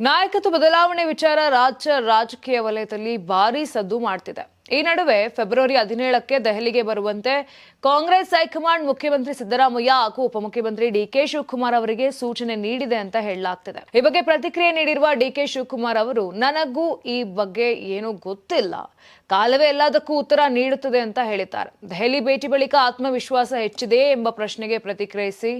ನಾಯಕತ್ವ ಬದಲಾವಣೆ ವಿಚಾರ ರಾಜ್ಯ ರಾಜಕೀಯ ವಲಯದಲ್ಲಿ ಭಾರೀ ಸದ್ದು ಮಾಡ್ತಿದೆ. ಈ ನಡುವೆ ಫೆಬ್ರವರಿ ಹದಿನೇಳಕ್ಕೆ ದೆಹಲಿಗೆ ಬರುವಂತೆ ಕಾಂಗ್ರೆಸ್ ಹೈಕಮಾಂಡ್ ಮುಖ್ಯಮಂತ್ರಿ ಸಿದ್ದರಾಮಯ್ಯ ಹಾಗೂ ಉಪಮುಖ್ಯಮಂತ್ರಿ ಡಿಕೆ ಶಿವಕುಮಾರ್ ಅವರಿಗೆ ಸೂಚನೆ ನೀಡಿದೆ ಅಂತ ಹೇಳಲಾಗ್ತಿದೆ. ಈ ಬಗ್ಗೆ ಪ್ರತಿಕ್ರಿಯೆ ನೀಡಿರುವ ಡಿಕೆ ಶಿವಕುಮಾರ್ ಅವರು, ನನಗೂ ಈ ಬಗ್ಗೆ ಏನೂ ಗೊತ್ತಿಲ್ಲ. ಕಾಲವೇ ಎಲ್ಲದಕ್ಕೂ ಉತ್ತರ ನೀಡುತ್ತದೆ ಅಂತ ಹೇಳಿದ್ದಾರೆ. ದೆಹಲಿ ಭೇಟಿ ಬಳಿಕ ಆತ್ಮವಿಶ್ವಾಸ ಹೆಚ್ಚಿದೆಯೇ ಎಂಬ ಪ್ರಶ್ನೆಗೆ ಪ್ರತಿಕ್ರಿಯಿಸಿ,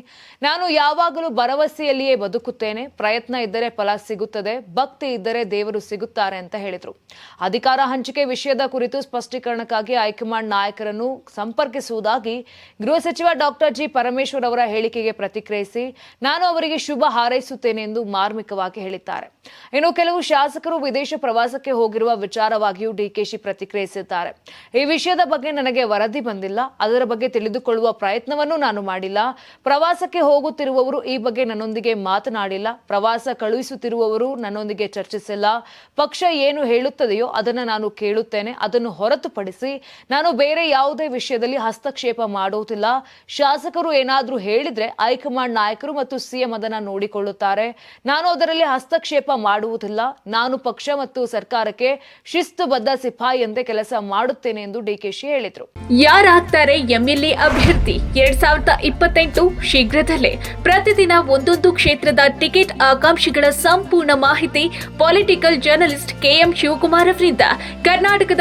ನಾನು ಯಾವಾಗಲೂ ಭರವಸೆಯಲ್ಲಿಯೇ ಬದುಕುತ್ತೇನೆ. ಪ್ರಯತ್ನ ಇದ್ದರೆ ಫಲ ಸಿಗುತ್ತದೆ. ಭಕ್ತಿ ಇದ್ದರೆ ದೇವರು ಸಿಗುತ್ತಾರೆ ಅಂತ ಹೇಳಿದರು. ಅಧಿಕಾರ ಹಂಚಿಕೆ ವಿಷಯದ ಕುರಿತು ಸ್ಪಷ್ಟೀಕರಣಕ್ಕಾಗಿ ಹೈಕಮಾಂಡ್ ನಾಯಕರನ್ನು ಸಂಪರ್ಕಿಸುವುದಾಗಿ ಗೃಹ ಸಚಿವ ಡಾಕ್ಟರ್ ಜಿ ಪರಮೇಶ್ವರ್ ಅವರ ಹೇಳಿಕೆಗೆ ಪ್ರತಿಕ್ರಿಯಿಸಿ, ನಾನು ಅವರಿಗೆ ಶುಭ ಹಾರೈಸುತ್ತೇನೆ ಎಂದು ಮಾರ್ಮಿಕವಾಗಿ ಹೇಳಿದ್ದಾರೆ. ಇನ್ನು ಕೆಲವು ಶಾಸಕರು ವಿದೇಶ ಪ್ರವಾಸಕ್ಕೆ ಹೋಗಿರುವ ವಿಚಾರವಾಗಿಯೂ ಡಿಕೆಶಿ ಪ್ರತಿಕ್ರಿಯಿಸಿದ್ದಾರೆ. ಈ ವಿಷಯದ ಬಗ್ಗೆ ನನಗೆ ವರದಿ ಬಂದಿಲ್ಲ. ಅದರ ಬಗ್ಗೆ ತಿಳಿದುಕೊಳ್ಳುವ ಪ್ರಯತ್ನವನ್ನು ನಾನು ಮಾಡಿಲ್ಲ. ಪ್ರವಾಸಕ್ಕೆ ಹೋಗುತ್ತಿರುವವರು ಈ ಬಗ್ಗೆ ನನ್ನೊಂದಿಗೆ ಮಾತನಾಡಿಲ್ಲ. ಪ್ರವಾಸ ಕಳುಹಿಸುತ್ತಿರುವವರು ನನ್ನೊಂದಿಗೆ ಚರ್ಚಿಸಿಲ್ಲ. ಪಕ್ಷ ಏನು ಹೇಳುತ್ತದೆಯೋ ಅದನ್ನು ನಾನು ಕೇಳುತ್ತೇನೆ. ಅದನ್ನು ಹೊರತುಪಡಿಸಿ ನಾನು ಬೇರೆ ಯಾವುದೇ ವಿಷಯದಲ್ಲಿ ಹಸ್ತಕ್ಷೇಪ ಮಾಡುವುದಿಲ್ಲ ಶಾಸಕರು ಏನಾದರೂ ಹೇಳಿದ್ರೆ ಹೈಕಮಾಂಡ್ ನಾಯಕರು ಮತ್ತು ಸಿಎಂ ಅದನ್ನ ನೋಡಿಕೊಳ್ಳುತ್ತಾರೆ. ನಾನು ಅದರಲ್ಲಿ ಹಸ್ತಕ್ಷೇಪ ಮಾಡುವುದಿಲ್ಲ. ನಾನು ಪಕ್ಷ ಮತ್ತು ಸರ್ಕಾರಕ್ಕೆ ಶಿಸ್ತುಬದ್ಧ ಸಿಪಾಯಿಯಂತೆ ಕೆಲಸ ಮಾಡುತ್ತೇನೆ ಎಂದು ಡಿಕೆಶಿ ಹೇಳಿದರು. ಯಾರಾಗ್ತಾರೆ ಎಂಎಲ್ಎ ಅಭ್ಯರ್ಥಿ? ಎರಡ್ ಸಾವಿರದ ಇಪ್ಪತ್ತೆಂಟು ಶೀಘ್ರದಲ್ಲೇ ಪ್ರತಿದಿನ ಒಂದೊಂದು ಕ್ಷೇತ್ರದ ಟಿಕೆಟ್ ಆಕಾಂಕ್ಷಿಗಳ ಸಂಪೂರ್ಣ ಮಾಹಿತಿ ಪೊಲಿಟಿಕಲ್ ಜರ್ನಲಿಸ್ಟ್ ಕೆಎಂ ಶಿವಕುಮಾರ್ ಅವರಿಂದ. ಕರ್ನಾಟಕದ